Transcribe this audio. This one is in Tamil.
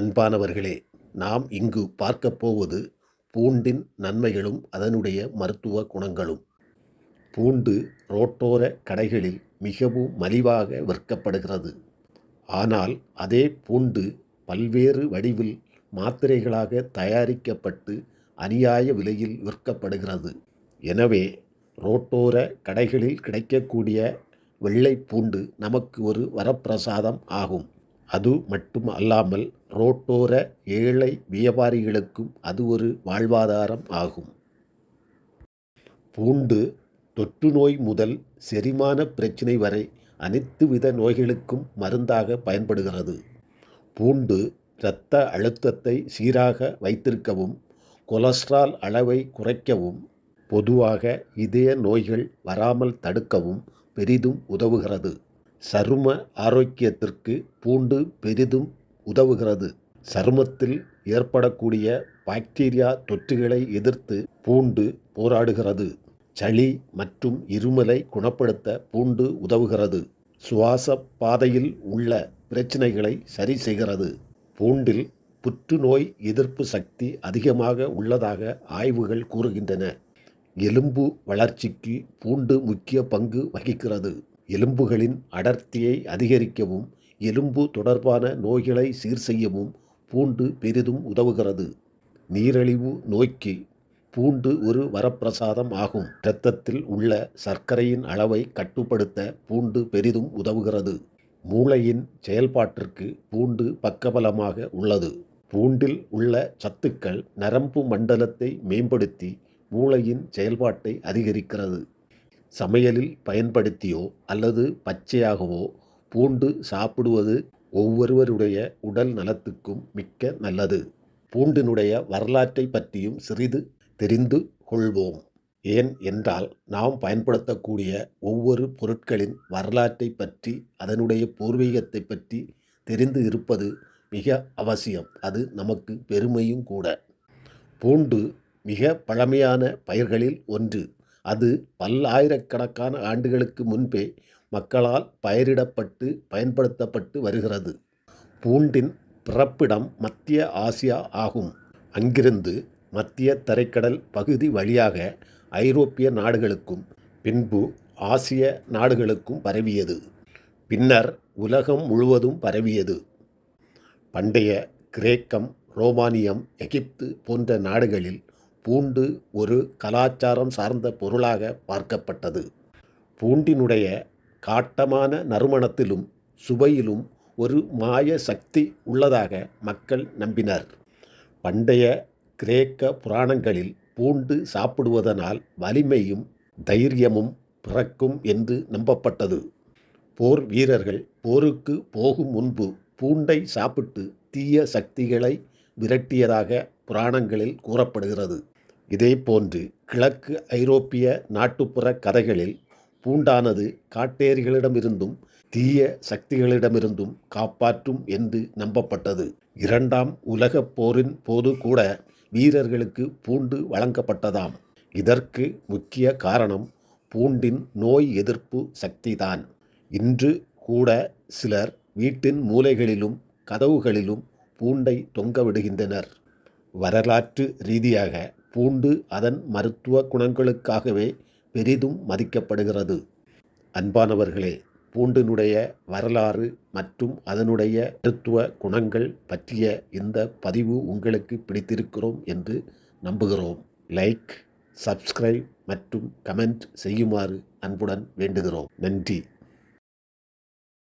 அன்பானவர்களே நாம் இங்கு பார்க்கப் போவது பூண்டின் நன்மைகளும் அதனுடைய மருத்துவ குணங்களும். பூண்டு ரோட்டோர கடைகளில் மிகவும் மலிவாக விற்கப்படுகிறது. ஆனால் அதே பூண்டு பல்வேறு வடிவில் மாத்திரைகளாக தயாரிக்கப்பட்டு அநியாய விலையில் விற்கப்படுகிறது. எனவே ரோட்டோர கடைகளில் கிடைக்கக்கூடிய வெள்ளை பூண்டு நமக்கு ஒரு வரப்பிரசாதம் ஆகும். அது மட்டும் அல்லாமல் ரோட்டோர ஏழை வியாபாரிகளுக்கும் அது ஒரு வாழ்வாதாரம் ஆகும். பூண்டு தொற்று நோய் முதல் செரிமான பிரச்சினை வரை அனைத்து வித நோய்களுக்கும் மருந்தாக பயன்படுகிறது. பூண்டு இரத்த அழுத்தத்தை சீராக வைத்திருக்கவும் கொலஸ்ட்ரால் அளவை குறைக்கவும் பொதுவாக இதய நோய்கள் வராமல் தடுக்கவும் பெரிதும் உதவுகிறது. சரும ஆரோக்கியத்திற்கு பூண்டு பெரிதும் உதவுகிறது. சருமத்தில் ஏற்படக்கூடிய பாக்டீரியா தொற்றுகளை எதிர்த்து பூண்டு போராடுகிறது. சளி மற்றும் இருமலை குணப்படுத்த பூண்டு உதவுகிறது. சுவாச பாதையில் உள்ள பிரச்சனைகளை சரி செய்கிறது. பூண்டில் புற்றுநோய் எதிர்ப்பு சக்தி அதிகமாக உள்ளதாக ஆய்வுகள் கூறுகின்றன. எலும்பு வளர்ச்சிக்கு பூண்டு முக்கிய பங்கு வகிக்கிறது. எலும்புகளின் அடர்த்தியை அதிகரிக்கவும் எலும்பு தொடர்பான நோய்களை சீர் செய்யவும் பூண்டு பெரிதும் உதவுகிறது. நீரிழிவு நோய்க்கு பூண்டு ஒரு வரப்பிரசாதம் ஆகும். இரத்தத்தில் உள்ள சர்க்கரையின் அளவை கட்டுப்படுத்த பூண்டு பெரிதும் உதவுகிறது. மூளையின் செயல்பாட்டிற்கு பூண்டு பக்கபலமாக உள்ளது. பூண்டில் உள்ள சத்துக்கள் நரம்பு மண்டலத்தை மேம்படுத்தி மூளையின் செயல்பாட்டை அதிகரிக்கிறது. சமையலில் பயன்படுத்தியோ அல்லது பச்சையாகவோ பூண்டு சாப்பிடுவது ஒவ்வொருவருடைய உடல் நலத்துக்கும் மிக்க நல்லது. பூண்டினுடைய வரலாற்றை பற்றியும் சிறிது தெரிந்து கொள்வோம். ஏன் என்றால் நாம் பயன்படுத்தக்கூடிய ஒவ்வொரு பொருட்களின் வரலாற்றை பற்றி அதனுடைய பூர்வீகத்தை பற்றி தெரிந்து இருப்பது மிக அவசியம். அது நமக்கு பெருமையும் கூட. பூண்டு மிக பழமையான பயிர்களில் ஒன்று. அது பல்லாயிரக்கணக்கான ஆண்டுகளுக்கு முன்பே மக்களால் பயிரிடப்பட்டு பயன்படுத்தப்பட்டு வருகிறது. பூண்டின் பிறப்பிடம் மத்திய ஆசியா ஆகும். அங்கிருந்து மத்திய தரைக்கடல் பகுதி வழியாக ஐரோப்பிய நாடுகளுக்கும் பின்பு ஆசிய நாடுகளுக்கும் பரவியது. பின்னர் உலகம் முழுவதும் பரவியது. பண்டைய கிரேக்கம் ரோமானியம் எகிப்து போன்ற நாடுகளில் பூண்டு ஒரு கலாச்சாரம் சார்ந்த பொருளாக பார்க்கப்பட்டது. பூண்டினுடைய காட்டமான நறுமணத்திலும் சுவையிலும் ஒரு மாய சக்தி உள்ளதாக மக்கள் நம்பினர். பண்டைய கிரேக்க புராணங்களில் பூண்டு சாப்பிடுவதனால் வலிமையும் தைரியமும் பிறக்கும் என்று நம்பப்பட்டது. போர் வீரர்கள் போருக்கு போகும் முன்பு பூண்டை சாப்பிட்டு தீய சக்திகளை விரட்டியதாக புராணங்களில் கூறப்படுகிறது. இதேபோன்று கிழக்கு ஐரோப்பிய நாட்டுப்புற கதைகளில் பூண்டானது காட்டேரிகளிடமிருந்தும் தீய சக்திகளிடமிருந்தும் காப்பாற்றும் என்று நம்பப்பட்டது. இரண்டாம் உலகப் போரின் போது கூட வீரர்களுக்கு பூண்டு வழங்கப்பட்டதாம். இதற்கு முக்கிய காரணம் பூண்டின் நோய் எதிர்ப்பு சக்திதான். இன்று கூட சிலர் வீட்டின் மூலைகளிலும் கதவுகளிலும் பூண்டை தொங்கவிடுகின்றனர் வரலாற்று ரீதியாக பூண்டு அதன் மருத்துவ குணங்களுக்காகவே பெரிதும் மதிக்கப்படுகிறது. அன்பானவர்களே பூண்டினுடைய வரலாறு மற்றும் அதனுடைய மருத்துவ குணங்கள் பற்றிய இந்த பதிவு உங்களுக்கு பிடித்திருக்கிறோம் என்று நம்புகிறோம். லைக் சப்ஸ்கிரைப் மற்றும் கமெண்ட் செய்யுமாறு அன்புடன் வேண்டுகிறோம். நன்றி.